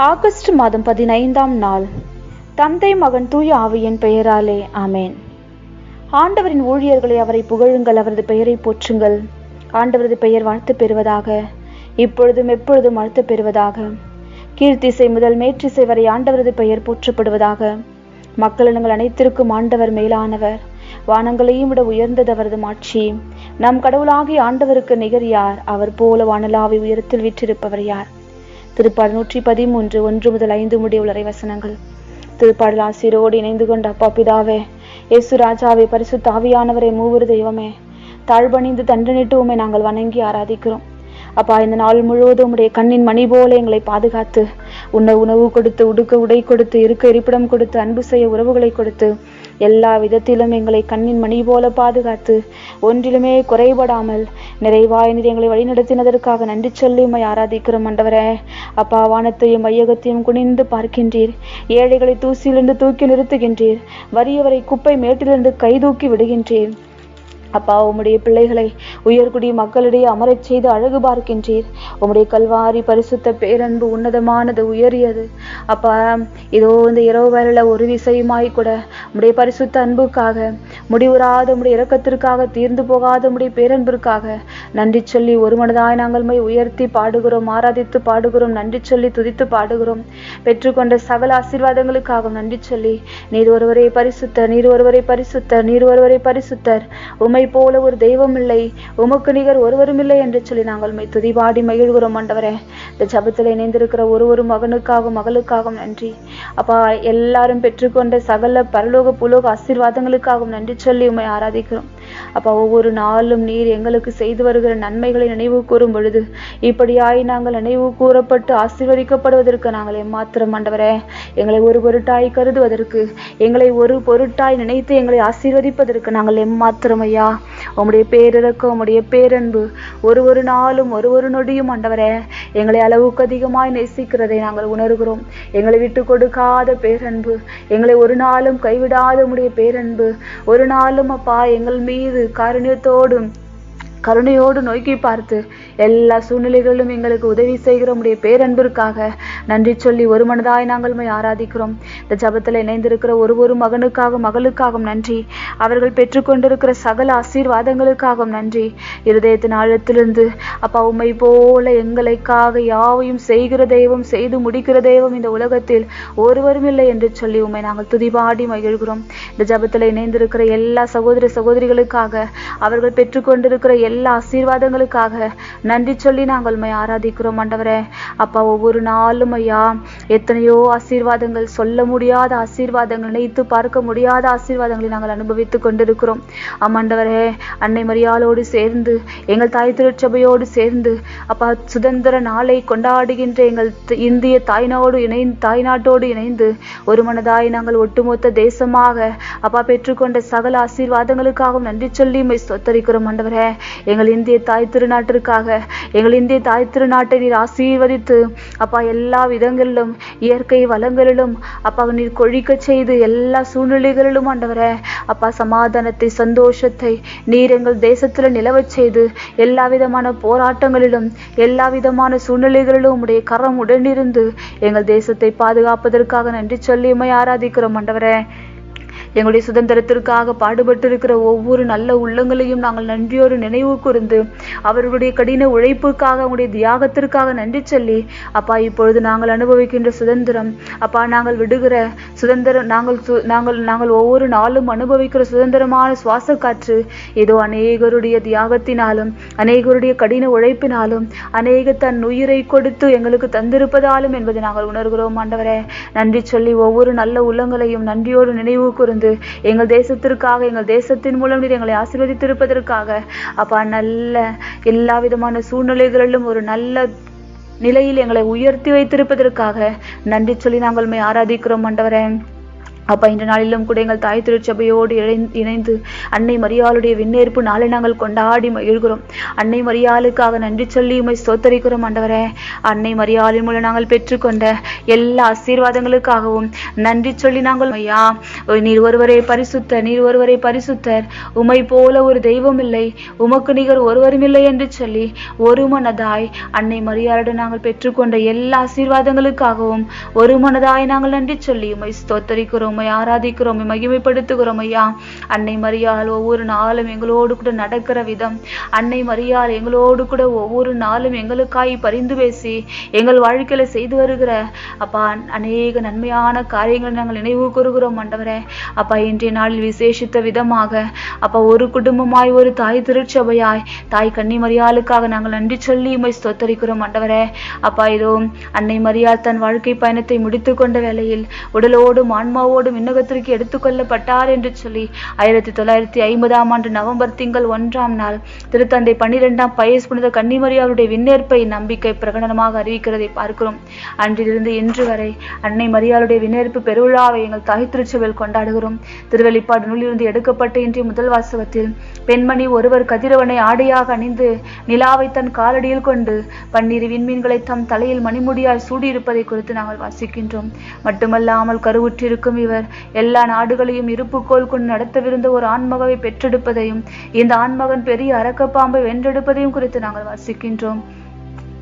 August மாதம் பதினைந்தாம் நாள். தந்தை மகன் தூய ஆவியின் பெயராலே ஆமேன். ஆண்டவரின் ஊழியர்களை அவரை புகழுங்கள் அவரது பெயரை போற்றுங்கள். ஆண்டவரது பெயர் வாழ்த்து பெறுவதாக இப்பொழுதும் எப்பொழுதும் வாழ்த்து பெறுவதாக. கீழ்த்திசை முதல் மேற்றிசை வரை ஆண்டவரது பெயர் போற்றப்படுவதாக. மக்களினங்கள் அனைத்திற்கும் ஆண்டவர் மேலானவர். வானங்களையும் விட உயர்ந்தது அவரது மாட்சி. நம் கடவுளாகி ஆண்டவருக்கு நிகர் யார்? அவர் போல வானலாவை உயரத்தில் விற்றிருப்பவர் யார்? திருப்பாடல் நூற்றி பதிமூன்று ஒன்று முதல் ஐந்து முடிய உள்ள வசனங்கள். திருப்பாடல் ஆசிரியரோடு இணைந்து கொண்ட அப்பா பிதாவே இயேசு ராஜாவே பரிசு தாவியானவரே மூவரு தெய்வமே தாழ்பணிந்து தண்டனிட்டு உமை நாங்கள் வணங்கி ஆராதிக்கிறோம். அப்பா இந்த நாள் முழுவதும் உடைய கண்ணின் மணி போல எங்களை பாதுகாத்து உன்னை உணவு கொடுத்து உடுக்க உடை கொடுத்து இருக்க இருப்பிடம் கொடுத்து அன்பு செய்ய உறவுகளை கொடுத்து எல்லா விதத்திலும் எங்களை கண்ணின் மணி போல பாதுகாத்து ஒன்றிலுமே குறைபடாமல் நிறைவாய் நீர் எங்களை வழிநடத்தினதற்காக நன்றி சொல்லி உம்மை ஆராதிக்கிறோம் ஆண்டவரே அப்பா வானத்தையும் மையகத்தையும் குனிந்து பார்க்கின்றீர். ஏழைகளை தூசியிலிருந்து தூக்கி நிறுத்துகின்றீர். வறியவரை குப்பை மேட்டிலிருந்து கைதூக்கி விடுகின்றீர். அப்பா உம்முடைய பிள்ளைகளை உயர்குடி மக்களிடையே அமரச் செய்து அழகு பார்க்கின்றீர். உம்முடைய கல்வாரி பரிசுத்த பேரன்பு உன்னதமானது உயரியது. அப்பா இதோ இந்த இரவு வேலையில ஒரு விசையுமாய் கூட உம்முடைய பரிசுத்த அன்புக்காக முடிவுறாத உம்முடைய இரக்கத்திற்காக தீர்ந்து போகாத உம்முடைய பேரன்பிற்காக நன்றி சொல்லி ஒரு மனதாய் நாங்கள் மை உயர்த்தி பாடுகிறோம் ஆராதித்து பாடுகிறோம் நன்றி சொல்லி துதித்து பாடுகிறோம். பெற்றுக்கொண்ட சகல ஆசீர்வாதங்களுக்காக நன்றி சொல்லி நீர் ஒருவரை பரிசுத்தர் நீர் ஒருவரை பரிசுத்தர் நீர் ஒருவரை பரிசுத்தர். உமை போல ஒரு தெய்வம் இல்லை. உமக்கு நிகர் ஒருவரும் இல்லை என்று சொல்லி நாங்கள் மை துதிபாடி மகிழ்கிறோம் ஆண்டவரே. இந்த ஜபத்தில் இணைந்திருக்கிற ஒரு ஒரு மகனுக்காகவும் மகளுக்காகவும் நன்றி. அப்பா எல்லாரும் பெற்றுக்கொண்ட சகல பரலோக புலோக ஆசீர்வாதங்களுக்காகவும் நன்றி சொல்லி உண்மை ஆராதிக்கிறோம். அப்பா ஒவ்வொரு நாளும் நீர் எங்களுக்கு செய்து வருகிற நன்மைகளை நினைவு கூறும் பொழுது இப்படியாய் நாங்கள் நினைவு கூறப்பட்டு ஆசீர்வதிக்கப்படுவதற்கு நாங்கள் எம்மாத்திரம் ஆண்டவரே. எங்களை ஒரு பொருட்டாய் கருதுவதற்கு எங்களை ஒரு பொருட்டாய் நினைத்து எங்களை ஆசீர்வதிப்பதற்கு நாங்கள் எம்மாத்திரம் ஐயா. உம்முடைய பேரிறக்கம் உம்முடைய பேரன்பு ஒரு ஒரு நாளும் ஒரு ஒரு நொடியும் ஆண்டவரே எங்களை அளவுக்கு அதிகமாய் நேசிக்கிறதை நாங்கள் உணர்கிறோம். எங்களை விட்டு கொடுக்காத பேரன்பு எங்களை ஒரு நாளும் கைவிடாத உம்முடைய பேரன்பு ஒரு நாளும் அப்பா எங்கள் மீது காரணியத்தோடும் கருணையோடு நோக்கி பார்த்து எல்லா சூழ்நிலைகளிலும் எங்களுக்கு உதவி செய்கிற உடைய பேரன்பிற்காக நன்றி சொல்லி ஒரு மனதாய் நாங்கள் ஆராதிக்கிறோம். இந்த ஜபத்தில் இணைந்திருக்கிற ஒரு ஒரு மகனுக்காகவும் மகளுக்காகவும் நன்றி. அவர்கள் பெற்றுக்கொண்டிருக்கிற சகல ஆசீர்வாதங்களுக்காகவும் நன்றி. இருதயத்தின் ஆழத்திலிருந்து அப்பா உம்மை போல எங்களுக்காக யாவையும் செய்கிற தெய்வம் செய்து முடிக்கிற தெய்வம் இந்த உலகத்தில் ஒருவரும் இல்லை என்று சொல்லி உம்மை நாங்கள் துதிபாடி மகிழ்கிறோம். இந்த ஜபத்தில் இணைந்திருக்கிற எல்லா சகோதர சகோதரிகளுக்காக அவர்கள் பெற்றுக்கொண்டிருக்கிற எல்லா ஆசீர்வாதங்களுக்காக நன்றி சொல்லி நாங்கள் உண்மை ஆராதிக்கிறோம் ஆண்டவரே. அப்பா ஒவ்வொரு நாளும் ஐயா எத்தனையோ ஆசீர்வாதங்கள் சொல்ல முடியாத ஆசீர்வாதங்கள் நினைத்து பார்க்க முடியாத ஆசீர்வாதங்களை நாங்கள் அனுபவித்துக் கொண்டிருக்கிறோம். ஆமாண்டவரே அன்னை மரியாளோடு சேர்ந்து எங்கள் தாய் திருச்சபையோடு சேர்ந்து அப்பா சுதந்திர நாளை கொண்டாடுகின்ற எங்கள் த- இந்திய தாய்நாடு இணைந்து தாய்நாட்டோடு இணைந்து ஒரு மனதாய் நாங்கள் ஒட்டுமொத்த தேசமாக அப்பா பெற்றுக்கொண்ட சகல ஆசீர்வாதங்களுக்காகவும் நன்றி சொல்லி சொத்தரிக்கிறோம் ஸ்தோத்தரிக்கிறோம் ஆண்டவரே. எங்கள் இந்திய தாய் திருநாட்டிற்காக எங்கள் இந்திய தாய் திருநாட்டை நீர் ஆசீர்வதித்து அப்பா எல்லா விதங்களிலும் இயற்கை வளங்களிலும் அப்பா நீர் கொழிக்க செய்து எல்லா சூழ்நிலைகளிலும் ஆண்டவரே. அப்பா சமாதானத்தை சந்தோஷத்தை நீர் எங்கள் தேசத்துல நிலவச் செய்து எல்லா விதமான போராட்டங்களிலும் எல்லா விதமான சூழ்நிலைகளிலும் உம்முடைய கரம் உடனிருந்து எங்கள் தேசத்தை பாதுகாப்பதற்காக நன்றி சொல்லி ஆராதிக்கிறோம் ஆண்டவரே. எங்களுடைய சுதந்திரத்திற்காக பாடுபட்டிருக்கிற ஒவ்வொரு நல்ல உள்ளங்களையும் நாங்கள் நன்றியோடு நினைவு கூர்ந்து அவர்களுடைய கடின உழைப்புக்காக அவங்களுடைய தியாகத்திற்காக நன்றி சொல்லி அப்பா இப்பொழுது நாங்கள் அனுபவிக்கின்ற சுதந்திரம் அப்பா நாங்கள் விடுகிற சுதந்திரம் நாங்கள் நாங்கள் நாங்கள் ஒவ்வொரு நாளும் அனுபவிக்கிற சுதந்திரமான சுவாச காற்று ஏதோ அநேகருடைய தியாகத்தினாலும் அநேகருடைய கடின உழைப்பினாலும் அநேக தன் உயிரை கொடுத்து எங்களுக்கு தந்திருப்பதாலும் என்பதை நாங்கள் உணர்கிறோம் ஆண்டவரே. நன்றி சொல்லி ஒவ்வொரு நல்ல உள்ளங்களையும் நன்றியோடு நினைவு கூர்ந்து எங்கள் தேசத்திற்காக எங்கள் தேசத்தின் மூலம் நீர் எங்களை ஆசீர்வதித்திருப்பதற்காக அப்பா நல்ல எல்லா விதமான சூழ்நிலைகளிலும் ஒரு நல்ல நிலையில் எங்களை உயர்த்தி வைத்திருப்பதற்காக நன்றி சொல்லி நாங்கள் ஆராதிக்கிறோம் மண்டவரேன் அப்பா இன்று நாளிலும் கூட எங்கள் தாய் திருச்சபையோடு இணைந்து இணைந்து அன்னை மரியாளுடைய விண்ணேற்பு நாளை நாங்கள் கொண்டாடி மகிழ்கிறோம் அன்னை மரியாளுக்காக நன்றி சொல்லி உமை சோத்தரிக்கிறோம் ஆண்டவரே. அன்னை மரியாளின் மூலம் நாங்கள் பெற்றுக்கொண்ட எல்லா ஆசீர்வாதங்களுக்காகவும் நன்றி சொல்லி நாங்கள் ஐயா நீர் ஒருவரே பரிசுத்தர் நீர் ஒருவரே பரிசுத்தர். உமை போல ஒரு தெய்வம் இல்லை உமக்கு நிகர் ஒருவரும் இல்லை என்று சொல்லி ஒரு மனதாய் அன்னை மரியாளுடன் நாங்கள் பெற்றுக்கொண்ட எல்லா ஆசீர்வாதங்களுக்காகவும் ஒரு மனதாய் நாங்கள் நன்றி சொல்லி உமை ஸ்தோத்தரிக்கிறோம் உண்மை ஆராதிக்கிறோம் மகிமைப்படுத்துகிறோம் ஐயா. அன்னை மரியாள் ஒவ்வொரு நாளும் எங்களோடு கூட நடக்கிற விதம். அன்னை மரியாள் எங்களோடு கூட ஒவ்வொரு நாளும் எங்களுக்காய் பரிந்து பேசி எங்கள் வாழ்க்கையில செய்து வருகிற அப்பா அநேக நன்மையான காரியங்களை நாங்கள் நினைவு கூறுகிறோம் ஆண்டவரே. அப்பா இன்றைய நாளில் விசேஷித்த விதமாக அப்பா ஒரு குடும்பமாய் ஒரு தாய் திருச்சபையாய் தாய் கன்னி மரியாளுக்காக நாங்கள் நன்றி சொல்லி உம்மை ஸ்தோத்தரிக்கிறோம் ஆண்டவரே. அப்பா இதோ அன்னை மரியாள் தன் வாழ்க்கை பயணத்தை முடித்து கொண்ட வேளையில் உடலோடும் ஆன்மாவோடும் விண்ணகத்திற்கு எடுத்துக்கொள்ளப்பட்டார் என்று சொல்லி ஆயிரத்தி தொள்ளாயிரத்தி ஐம்பதாம் ஆண்டு நவம்பர் திங்கள் ஒன்றாம் நாள் திருத்தந்தை பன்னிரெண்டாம் பயஸ் புனித கன்னிமரியாவுடைய விண்ணேற்பை நம்பிக்கை பிரகடனமாக அறிவிக்கிறதை பார்க்கிறோம். அன்றிலிருந்து இன்று வரை அன்னை மரியாளுடைய விண்ணேற்பு பெருவிழாவை எங்கள் தாய் திருச்சபையில் கொண்டாடுகிறோம். திருவெளிப்பாடு நூலிலிருந்து எடுக்கப்பட்ட இன்றைய முதல் வாசகத்தில் பெண்மணி ஒருவர் கதிரவனை ஆடையாக அணிந்து நிலாவை தன் காலடியில் கொண்டு பன்னிரு விண்மீன்களை தம் தலையில் மணிமுடியால் சூடியிருப்பதை குறித்து நாங்கள் வாசிக்கின்றோம். மட்டுமல்லாமல் கருவுற்றிருக்கும் இவர் எல்லா நாடுகளையும் இருப்புக்கோள் கொண்டு நடத்தவிருந்த ஒரு ஆண்மகவை பெற்றெடுப்பதையும் இந்த ஆண்மகன் பெரிய அரக்கப்பாம்பை வென்றெடுப்பதையும் குறித்து நாங்கள் வாசிக்கின்றோம்.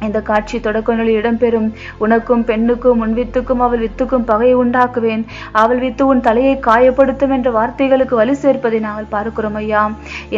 இந்த காட்சி தொடக்கங்களில் இடம்பெறும். உனக்கும் பெண்ணுக்கும் உன் வித்துக்கும் அவள் வித்துக்கும் பகையை உண்டாக்குவேன். அவள் வித்து உன் தலையை காயப்படுத்தும் என்ற வார்த்தைகளுக்கு வலு சேர்ப்பதை நாங்கள் பார்க்கிறோம் ஐயா.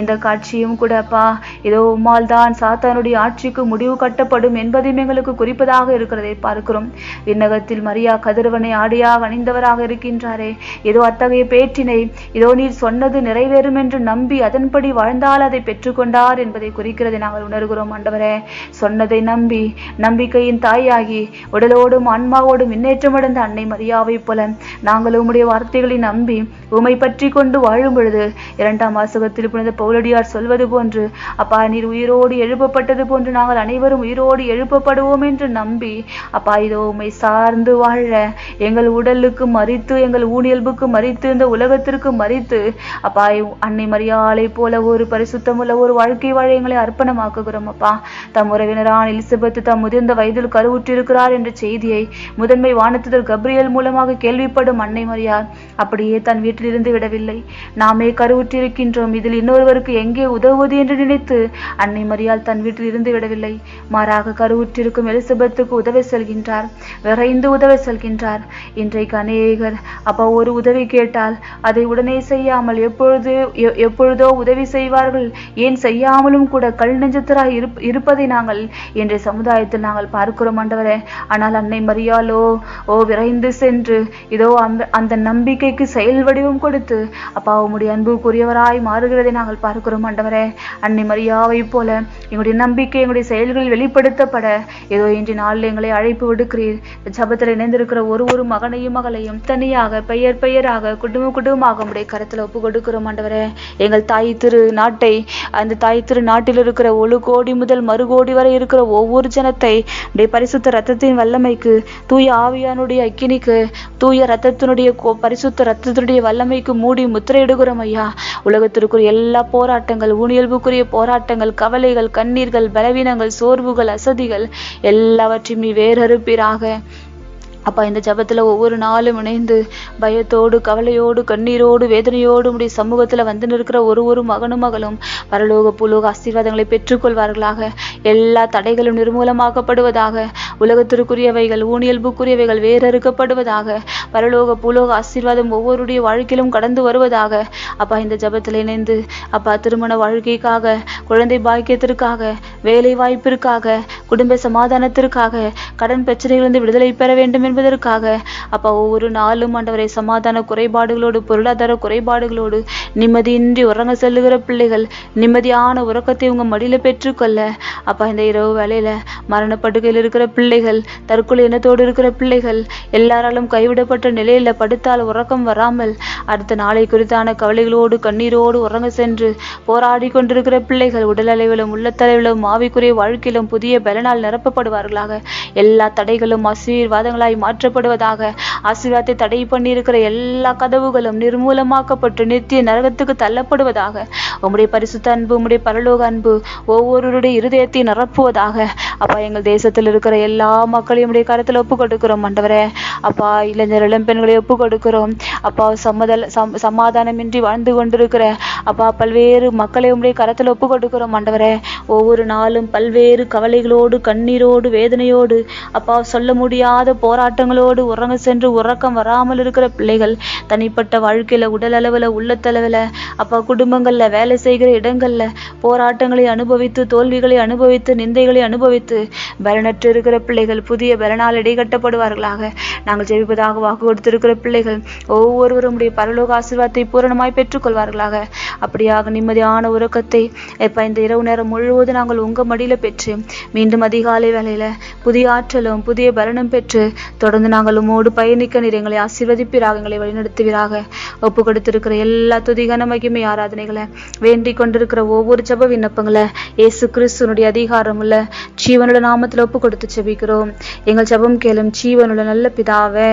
இந்த காட்சியும் கூட அப்பா இதோ உம்மால் தான் சாத்தானுடைய ஆட்சிக்கு முடிவு கட்டப்படும் என்பதையும் எங்களுக்கு குறிப்பதாக இருக்கிறதை பார்க்கிறோம். விண்ணகத்தில் மரியா கதிரவனை ஆடியா அணிந்தவராக இருக்கின்றாரே. இதோ அத்தகைய பேற்றினை இதோ நீர் சொன்னது நிறைவேறும் என்று நம்பி அதன்படி வாழ்ந்தால் அதை பெற்றுக்கொண்டார் என்பதை குறிக்கிறதை நாங்கள் உணர்கிறோம் ஆண்டவரே. சொன்னதை நம்பி நம்பிக்கையின் தாயாகி உடலோடும் ஆன்மாவோடும் முன்னேற்றமடைந்த அன்னை மரியாவை போல நாங்கள் உம்முடைய வார்த்தைகளை நம்பி உமை பற்றி கொண்டு வாழும் பொழுது இரண்டாம் வாசகத்தில் புனித பௌலடியார் சொல்வது போன்று அப்பா நீர் உயிரோடு எழுப்பப்பட்டது போன்று நாங்கள் அனைவரும் உயிரோடு எழுப்பப்படுவோம் என்று நம்பி அப்பா இதோ உமை சார்ந்து வாழ எங்கள் உடலுக்கு மறித்து எங்கள் ஊனியல்புக்கு மறித்து இந்த உலகத்திற்கு மறித்து அப்பா அன்னை மரியாளை போல ஒரு பரிசுத்தமுள்ள ஒரு வாழ்க்கை வாழ எங்களை அர்ப்பணமாக்குகிறோம் அப்பா. தம் உறவினரான எலிசபெத் தாம் முதிர்ந்த வயதில் கருவுற்றிருக்கிறார் என்ற செய்தியை முதன்மை வானத்துதல் கப்ரியல் மூலமாக கேள்விப்படும் அன்னை மரியார் அப்படியே தன் வீட்டிலிருந்து விடவில்லை. நாமே கருவுற்றிருக்கின்றோம். இதில் இன்னொருவருக்கு எங்கே உதவுவது என்று நினைத்து அன்னை மரியால் தன் வீட்டில் இருந்து விடவில்லை. மாறாக கருவுற்றிருக்கும் எலிசபெத்துக்கு உதவி செல்கின்றார். விரைந்து உதவி செல்கின்றார். இன்றைக்கு அநேகர் அப்போ ஒரு உதவி கேட்டால் அதை உடனே செய்யாமல் எப்பொழுது எப்பொழுதோ உதவி செய்வார்கள். ஏன் செய்யாமலும் கூட கல் நெஞ்சத்தராய் இருப்பதை நாங்கள் இன்றைய சமுதாயத்தில் நாங்கள் பார்க்கிறோம் ஆண்டவரே. ஆனால் அன்னை மரியாலோ ஓ விரைந்து சென்று இதோ அந்த அந்த நம்பிக்கைக்கு செயல் வடிவம் கொடுத்து அப்பா உம்முடைய அன்புக்குரியவராய் மாறுகிறதை நாங்கள் பார்க்கிறோம் ஆண்டவரே. அன்னை மரியாவை போல எங்களுடைய நம்பிக்கை எங்களுடைய செயல்களில் வெளிப்படுத்தப்பட ஏதோ இன்று நாளில் எங்களை அழைப்பு விடுக்கிறீர். ஜபத்தில் இணைந்திருக்கிற ஒரு ஒரு மகனையும் மகளையும் தனியாக பெயர் பெயராக குடும்ப குடும்பமாக உடைய கருத்தில் ஒப்பு கொடுக்கிறோம் ஆண்டவரே. எங்கள் தாய் திரு நாட்டை அந்த தாய் திரு நாட்டில் இருக்கிற ஒரு கோடி முதல் மறு கோடி வரை இருக்கிற ஒவ்வொரு ஜனத்தை பரிசுத்த ரத்தத்தின் வல்லமைக்கு தூய ஆவியானுடைய அக்கினிக்கு தூய ரத்தத்தினுடைய கோ- பரிசுத்த ரத்தத்தினுடைய வல்லமைக்கு மூடி முத்திரையிடுகிறோம் ஐயா. உலகத்திற்குரிய எல்லா போராட்டங்கள் ஊனியல்புக்குரிய போராட்டங்கள் கவலைகள் கண்ணீர்கள் பலவீனங்கள் சோர்வுகள் அசதிகள் எல்லாவற்றையும் நீ வேறறுப்பீராக. அப்பா இந்த ஜெபத்துல ஒவ்வொரு நாளும் இணைந்து பயத்தோடு கவலையோடு கண்ணீரோடு வேதனையோடு உடைய சமூகத்துல வந்து நிற்கிற ஒரு ஒரு மகனும் மகளும் பரலோக பூலோக ஆசீர்வாதங்களை பெற்றுக்கொள்வார்களாக. எல்லா தடைகளும் நிர்மூலமாக்கப்படுவதாக உலகத்திற்குரியவைகள் ஊனியல்புக்குரியவைகள் வேறறுக்கப்படுவதாக பரலோக பூலோக ஆசீர்வாதம் ஒவ்வொருடைய வாழ்க்கையிலும் கடந்து வருவதாக. அப்பா இந்த ஜபத்தில் இணைந்து அப்பா திருமண வாழ்க்கைக்காக குழந்தை பாக்கியத்திற்காக வேலை வாய்ப்பிற்காக குடும்ப சமாதானத்திற்காக கடன் பிரச்சனைகளிலிருந்து விடுதலை பெற வேண்டும் என்பதற்காக அப்பா ஒவ்வொரு நாளும் ஆண்டவரை சமாதான குறைபாடுகளோடு பொருளாதார குறைபாடுகளோடு நிம்மதியின்றி உறங்க செல்லுகிற பிள்ளைகள் நிம்மதியான உறக்கத்தை உங்க மடியில பெற்றுக்கொள்ள அப்பா இந்த இரவு வேலையில மரணப்படுகையில் இருக்கிற பிள்ளைகள் தற்கொலை எண்ணத்தோடு இருக்கிற பிள்ளைகள் எல்லாராலும் கைவிடப்பட்டு நிலையில படுத்தால் உறக்கம் வராமல் அடுத்த நாளை குறித்தான கவலைகளோடு கண்ணீரோடு உறங்க சென்று போராடி கொண்டிருக்கிற பிள்ளைகள் உடலளவிலும் உள்ளத்தளவிலும் ஆவிக்குரிய வாழ்க்கையிலும் புதிய பலனால் நிரப்பப்படுவார்களாக. எல்லா தடைகளும் ஆசீர்வாதங்களாய் மாற்றப்படுவதாக ஆசீர்வாதத்தை தடை பண்ணியிருக்கிற எல்லா கதவுகளும் நிர்மூலமாக்கப்பட்டு நித்திய நரகத்துக்கு தள்ளப்படுவதாக உம்முடைய பரிசுத்த அன்பு உம்முடைய பரலோக அன்பு ஒவ்வொருவருடைய இருதயத்தை நிரப்புவதாக அப்பா எங்கள் தேசத்தில் இருக்கிற எல்லா மக்களையும் உடைய கருத்தில் ஒப்பு கொடுக்கிறோம் அப்பா இளைஞர்கள் இளம்பெண்களை ஒப்பு கொடுக்கிறோம் அப்பா சம்மதல் சம் சமாதானமின்றி வாழ்ந்து கொண்டிருக்கிற அப்பா பல்வேறு மக்களை உடைய கரத்தில் ஒப்பு கொடுக்கிறோம் ஆண்டவரே. ஒவ்வொரு நாளும் பல்வேறு கவலைகளோடு கண்ணீரோடு வேதனையோடு அப்பா சொல்ல முடியாத போராட்டங்களோடு உறங்க சென்று உறக்கம் வராமல் இருக்கிற பிள்ளைகள் தனிப்பட்ட வாழ்க்கையில் உடல் அளவில் உள்ளத்தளவில் அப்பா குடும்பங்களில் வேலை செய்கிற இடங்களில் போராட்டங்களை அனுபவித்து தோல்விகளை அனுபவித்து நிந்தைகளை அனுபவித்து பலனற்று இருக்கிற பிள்ளைகள் புதிய பலனால் இடைகட்டப்படுவார்களாக. நாங்கள் ஜெயிப்பதாக வாக்கு கொடுத்திருக்கிற பிள்ளைகள் ஒவ்வொருவரும் பரலோக ஆசீர்வாதத்தை பூரணமாய் பெற்றுக்கொள்வார்களாக. அப்படியாக நிம்மதியான உறக்கத்தை இப்போ இந்த இரவு நேரம் முழுவதும் நாங்கள் உங்க மடியில பெற்று மீண்டும் அதிகாலை வேளையில புதிய ஆற்றலும் புதிய பலனும் பெற்று தொடர்ந்து நாங்கள் உமோடு பயணிக்க நீர் எங்களை ஆசீர்வதிப்பீராக எங்களை வழிநடத்துவீராக. ஒப்பு கொடுத்திருக்கிற எல்லா துதிகன மகிமை ஆராதனைகளை வேண்டிக் கொண்டிருக்கிற ஒவ்வொரு ஜப விண்ணப்பங்களை இயேசு கிறிஸ்துனுடைய அதிகாரம் உள்ள ஜீவனுள்ள நாமத்தில் ஒப்பு கொடுத்து செபிக்கிறோம் எங்கள் ஜபம் கேளும் ஜீவனுள்ள நல்ல பிதாவே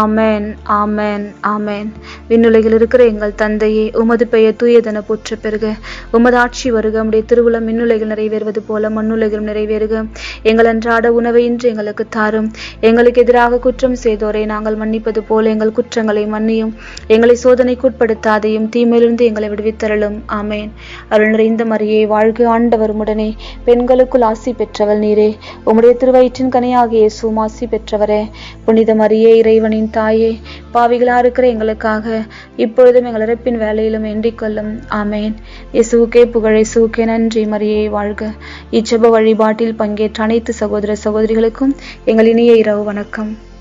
ஆமேன் ஆமேன் ஆமேன். விண்ணுலகில் இருக்கிற எங்கள் தந்தையே உமது பெயர் தூயதன போற்ற பெருக உமது ஆட்சி வருக. உடைய திருவுளம் மின்னுலைகள் நிறைவேறுவது போல மண்ணுலைகளும் நிறைவேறுக. எங்கள் அன்றாட உணவை இன்று எங்களுக்கு தாரும். எங்களுக்கு எதிராக குற்றம் செய்தோரை நாங்கள் மன்னிப்பது போல எங்கள் குற்றங்களை மன்னியும். எங்களை சோதனைக்குட்படுத்தாதையும் தீமையிலிருந்து எங்களை விடுவித்தரலும் ஆமேன். அருள் நிறைந்த மரியே வாழ்க ஆண்டவர் உடனே பெண்களுக்குள் ஆசி பெற்றவள் நீரே. உம்முடைய திருவயிற்றின் கனியாகிய சுமாசி ஆசி பெற்றவரே. புனித மரியே இறைவனின் தாயே பாவிகளா இருக்கிற எங்களுக்காக இப்பொழுதும் எங்கள் இறப்பின் வேலையிலும் வேண்டிக் கொள்ளும் ஆமேன். இயேசுவுக்கே புகழை இயேசுவுக்கே நன்றி. மரியே வாழ்க. இச்சப வழிபாட்டில் பங்கேற்ற அனைத்து சகோதர சகோதரிகளுக்கும் எங்கள் இனிய இரவு வணக்கம்.